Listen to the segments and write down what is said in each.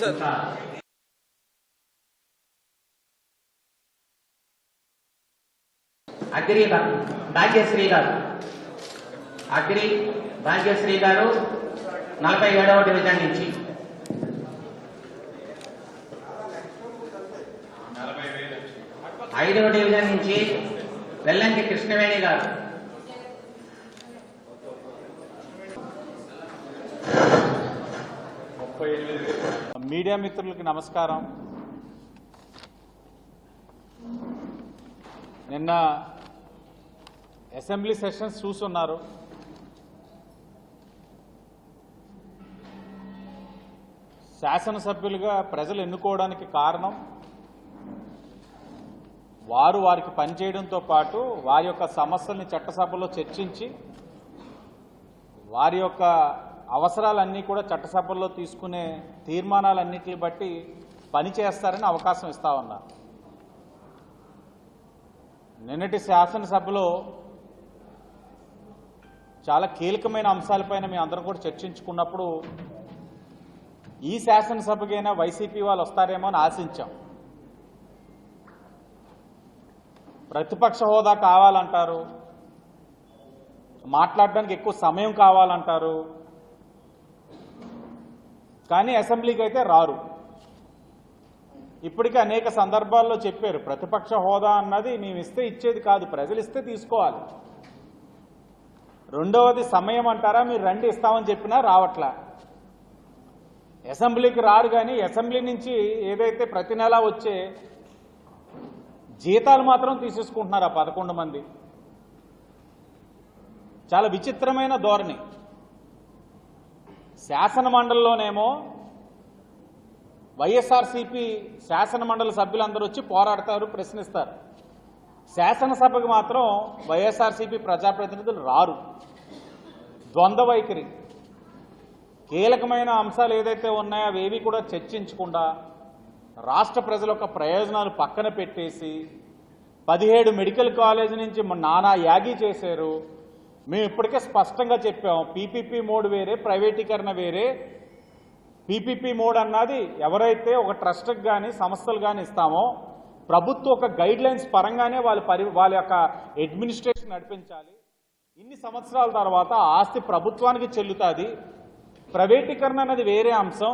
చెప్పండి sir. Agri Bhagyashree గారు agri Bhagyashree గారు నలభై ఏడవ డివిజన్ నుంచి. ఐదవ డివిజన్ నుంచి వెల్లంకి కృష్ణవేణి గారు. మీడియా మిత్రులకి నమస్కారం. నిన్న అసెంబ్లీ సెషన్స్ చూస్తున్నారు శాసనసభ్యులుగా ప్రజలు ఎన్నుకోవడానికి కారణం వారు వారికి పనిచేయడంతో పాటు వారి యొక్క సమస్యల్ని చట్టసభలో చర్చించి వారి యొక్క అవసరాలన్నీ కూడా చట్టసభల్లో తీసుకునే తీర్మానాలన్నిటిని బట్టి పని చేస్తారని అవకాశం ఇస్తా ఉన్నా నిన్నటి శాసనసభలో చాలా కీలకమైన అంశాలపైన మేము అందరం కూడా చర్చించుకున్నప్పుడు ఈ శాసనసభకైనా వైసీపీ వాళ్ళు వస్తారేమో అని ఆశించాం. ప్రతిపక్ష హోదా కావాలంటారు మాట్లాడడానికి ఎక్కువ సమయం కావాలంటారు కానీ అసెంబ్లీకి అయితే రారు. ఇప్పటికీ అనేక సందర్భాల్లో చెప్పారు ప్రతిపక్ష హోదా అన్నది మేము ఇస్తే ఇచ్చేది కాదు ప్రజలు ఇస్తే తీసుకోవాలి. రెండవది సమయం అంటారా? మీరు రండి ఇస్తామని చెప్పినా రావట్లా. అసెంబ్లీకి రారు కానీ అసెంబ్లీ నుంచి ఏదైతే ప్రతి నెల వచ్చే జీతాలు మాత్రం తీసేసుకుంటున్నారు ఆ పదకొండు మంది. చాలా విచిత్రమైన ధోరణి. శాసన మండలిలోనేమో వైఎస్ఆర్సీపీ శాసనమండలి సభ్యులందరూ వచ్చి పోరాడతారు ప్రశ్నిస్తారు. శాసనసభకు మాత్రం వైఎస్ఆర్సీపీ ప్రజాప్రతినిధులు రారు. ద్వంద్వ వైఖరి. కీలకమైన అంశాలు ఏదైతే ఉన్నాయో అవేవి కూడా చర్చించకుండా రాష్ట్ర ప్రజల యొక్క ప్రయోజనాలు పక్కన పెట్టేసి పదిహేడు మెడికల్ కాలేజ్ నుంచి నానా యాగి చేశారు. మేము ఇప్పటికే స్పష్టంగా చెప్పాము పీపీపీ మోడ్ వేరే ప్రైవేటీకరణ వేరే. పీపీపీ మోడ్ అన్నది ఎవరైతే ఒక ట్రస్ట్కి కానీ సంస్థలు కానీ ఇస్తామో ప్రభుత్వం ఒక గైడ్ లైన్స్ పరంగానే వాళ్ళు పరి వాళ్ళ యొక్క అడ్మినిస్ట్రేషన్ నడిపించాలి. ఇన్ని సంవత్సరాల తర్వాత ఆస్తి ప్రభుత్వానికి చెల్లుతుంది. ప్రైవేటీకరణ అన్నది వేరే అంశం.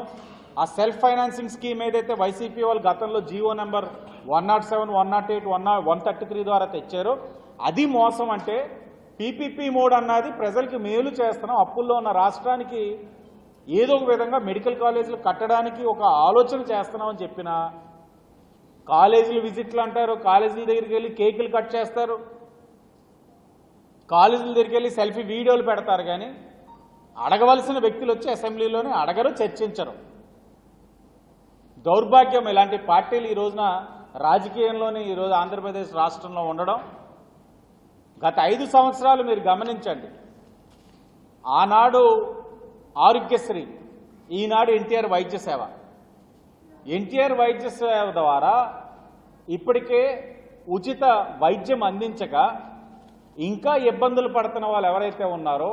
ఆ సెల్ఫ్ ఫైనాన్సింగ్ స్కీమ్ ఏదైతే వైసీపీ వాళ్ళు గతంలో Jio number one nought seven one nought eight one one thirty three ద్వారా తెచ్చారో అది మోసం అంటే పీపీపీ మోడ్ అన్నది ప్రజలకి మేలు చేస్తున్నాం. అప్పుల్లో ఉన్న రాష్ట్రానికి ఏదో ఒక విధంగా మెడికల్ కాలేజీలు కట్టడానికి ఒక ఆలోచన చేస్తున్నామని చెప్పిన కాలేజీలు విజిట్లు అంటారు కాలేజీల దగ్గరికి వెళ్ళి కేకులు కట్ చేస్తారు కాలేజీల దగ్గరికి వెళ్ళి సెల్ఫీ వీడియోలు పెడతారు కానీ అడగవలసిన వ్యక్తులు వచ్చి అసెంబ్లీలోనే అడగరు చర్చించరు. దౌర్భాగ్యం ఇలాంటి పార్టీలు ఈ రోజున రాజకీయంలోనే ఈరోజు ఆంధ్రప్రదేశ్ రాష్ట్రంలో ఉండడం గత ఐదు సంవత్సరాలు మీరు గమనించండి. ఆనాడు ఆరోగ్యశ్రీ ఈనాడు ఎన్టీఆర్ వైద్య సేవ. ఎన్టీఆర్ వైద్య సేవ ద్వారా ఇప్పటికే ఉచిత వైద్యం అందించగా ఇంకా ఇబ్బందులు పడుతున్న వాళ్ళు ఎవరైతే ఉన్నారో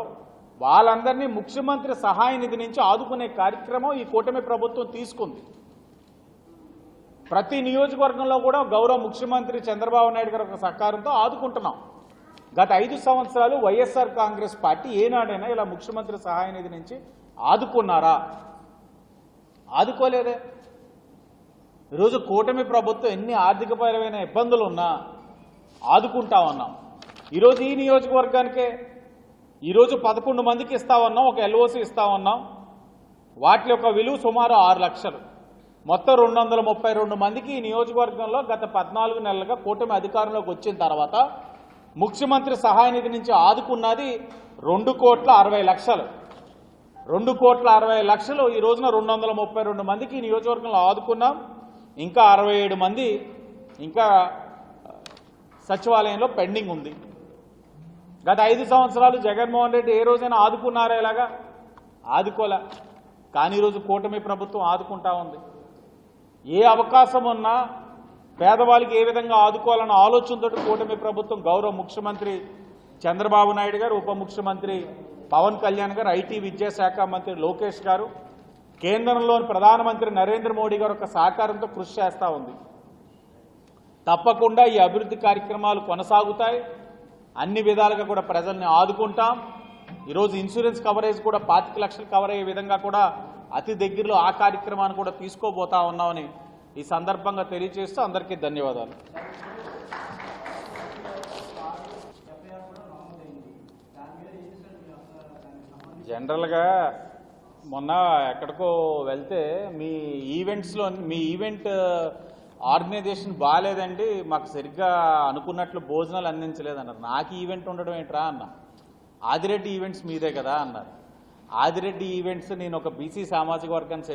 వాళ్ళందరినీ ముఖ్యమంత్రి సహాయ నిధి నుంచి ఆదుకునే కార్యక్రమం ఈ కూటమి ప్రభుత్వం తీసుకుంది. ప్రతి నియోజకవర్గంలో కూడా గౌరవ ముఖ్యమంత్రి చంద్రబాబు నాయుడు గారి సహకారంతో ఆదుకుంటున్నాం. గత ఐదు సంవత్సరాలు వైఎస్ఆర్ కాంగ్రెస్ పార్టీ ఏనాడైనా ఇలా ముఖ్యమంత్రి సహాయ నిధి నుంచి ఆదుకున్నారా? ఆదుకోలేదే. ఈరోజు కూటమి ప్రభుత్వం ఎన్ని ఆర్థికపరమైన ఇబ్బందులు ఉన్నా ఆదుకుంటా ఉన్నాం. ఈరోజు ఈ నియోజకవర్గానికే ఈరోజు పదకొండు మందికి ఇస్తా ఉన్నాం ఒక ఎల్ఓసి ఇస్తా ఉన్నాం. వాటి యొక్క విలువ సుమారు ఆరు లక్షలు. మొత్తం రెండు వందల ముప్పై రెండు మందికి ఈ నియోజకవర్గంలో గత పద్నాలుగు నెలలుగా కూటమి అధికారంలోకి వచ్చిన తర్వాత ముఖ్యమంత్రి సహాయ నిధి నుంచి ఆదుకున్నది రెండు కోట్ల అరవై లక్షలు. రెండు కోట్ల అరవై లక్షలు ఈ రోజున రెండు వందల ముప్పై రెండు మందికి నియోజకవర్గంలో ఆదుకున్నాం. ఇంకా అరవై ఏడు మంది ఇంకా సచివాలయంలో పెండింగ్ ఉంది. గత ఐదు సంవత్సరాలు జగన్మోహన్ రెడ్డి ఏ రోజైనా ఆదుకున్నారా ఇలాగా ఆదుకోలే. కానీ ఈరోజు కూటమి ప్రభుత్వం ఆదుకుంటా ఉంది. ఏ అవకాశం ఉన్నా పేదవాళ్ళకి ఏ విధంగా ఆదుకోవాలన్న ఆలోచనతో కూటమి ప్రభుత్వం గౌరవ ముఖ్యమంత్రి చంద్రబాబు నాయుడు గారు ఉప ముఖ్యమంత్రి పవన్ కళ్యాణ్ గారు ఐటీ విద్యాశాఖ మంత్రి లోకేష్ గారు కేంద్రంలోని ప్రధానమంత్రి నరేంద్ర మోడీ గారు ఒక సహకారంతో కృషి చేస్తూ ఉంది. తప్పకుండా ఈ అభివృద్ధి కార్యక్రమాలు కొనసాగుతాయి. అన్ని విధాలుగా కూడా ప్రజల్ని ఆదుకుంటాం. ఈరోజు ఇన్సూరెన్స్ కవరేజ్ కూడా పాతిక లక్షలు కవర్ అయ్యే విధంగా కూడా అతి దగ్గరలో ఆ కార్యక్రమాన్ని కూడా తీసుకోబోతా ఉన్నామని ఈ సందర్భంగా తెలియజేస్తూ అందరికీ ధన్యవాదాలు. జనరల్గా మొన్న ఎక్కడికో వెళ్తే మీ ఈవెంట్స్లో మీ ఈవెంట్ ఆర్గనైజేషన్ బాగాలేదండి మాకు సరిగ్గా అనుకున్నట్లు భోజనాలు అందించలేదన్నారు. నాకు ఈవెంట్ ఉండడం ఏంట్రా అన్న? ఆదిరెడ్డి ఈవెంట్స్ మీదే కదా అన్నారు. ఆదిరెడ్డి ఈవెంట్స్ నేను ఒక బీసీ సామాజిక వర్గానికి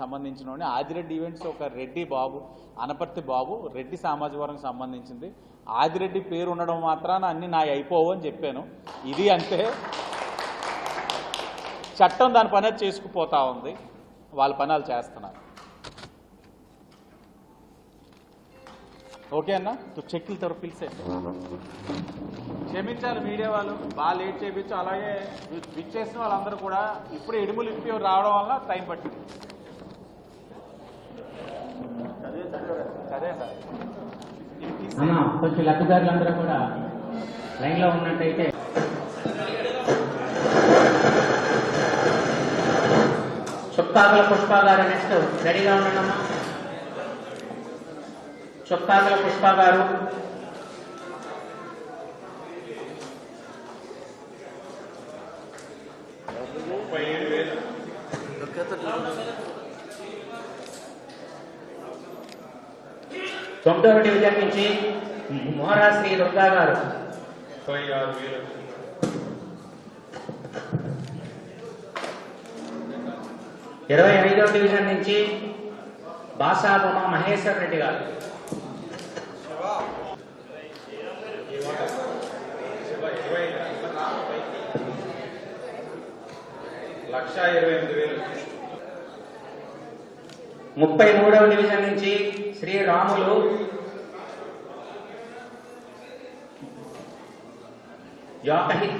సంబంధించిన ఆదిరెడ్డి ఈవెంట్స్ ఒక రెడ్డి బాబు అనపర్తి బాబు రెడ్డి సామాజిక వర్గం సంబంధించింది. ఆదిరెడ్డి పేరు ఉండడం మాత్రాన అన్ని నా అయిపోవు అని చెప్పాను. ఇది అంతే చట్టం దాని పని చేసుకుపోతా ఉంది. వాళ్ళ పని వాళ్ళు చేస్తున్నారు. ఓకే అన్న? తు చెక్కులు తరపు పిలిచేయండి క్షమించాలి మీడియా వాళ్ళు. బాగా లేట్ చేయించు అలాగే విచ్చేసిన వాళ్ళందరూ కూడా ఇప్పుడు ఇడుములు ఇప్పి రావడం వల్ల టైం పట్టింది. కొంచెం లబ్ధిదారులందరూ కూడా లైన్లో ఉన్నట్టయితే. చుక్కాకుల పుష్ప గారు నెక్స్ట్ రెడీగా ఉండమ్మా చుక్కాకుల పుష్ప గారు తొమ్మిదవ డివిజన్ నుంచి మోహరా శ్రీ దుర్గా గారు ఇరవై ఐదవ డివిజన్ నుంచి బాసాబొమ్మ మహేశ్వర్ రెడ్డి గారు లక్ష ఇరవై ఎనిమిది వేలు ముప్పై మూడవ డివిజన్ నుంచి శ్రీ రాములు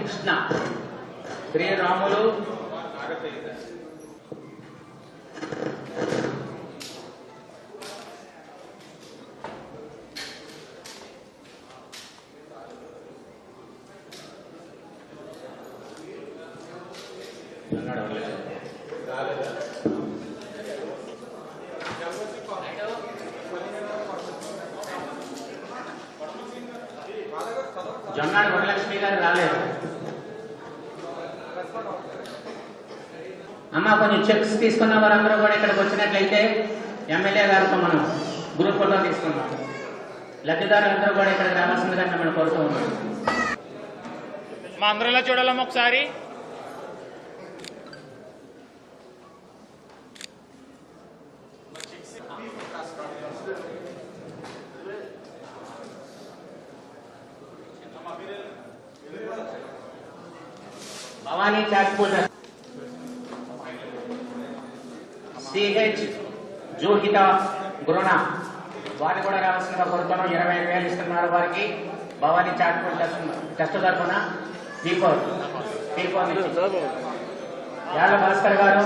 కృష్ణ. శ్రీరాములు జొన్నాడు వరలక్ష్మి గారు రాలేదు. అమ్మ కొంచెం చెక్స్ తీసుకున్న వారందరూ కూడా ఇక్కడికి వచ్చినట్లయితే ఎమ్మెల్యే గారితో మనం గ్రూప్ ఫోటో తీసుకున్నాం లబ్ధిదారులందరూ కూడా ఇక్కడికి రావాల్సిందిగా మనం కోరుతూ ఉన్నాం. మా అందరిలో చూడాలమ్మ ఒకసారి. భవానీ చాట్ సిహెచ్ జోహిత గృణ వారిని కూడా రావాల్సిందిగా కోరుతున్నాం. ఇరవై ఐదు వేలు ఇస్తున్నారు వారికి. భవానీ చాట్పూర్ పూజ టెస్ట్ తరఫున పీఫోర్ పీఫోర్ యాళ్ళ భాస్కర్ గారు.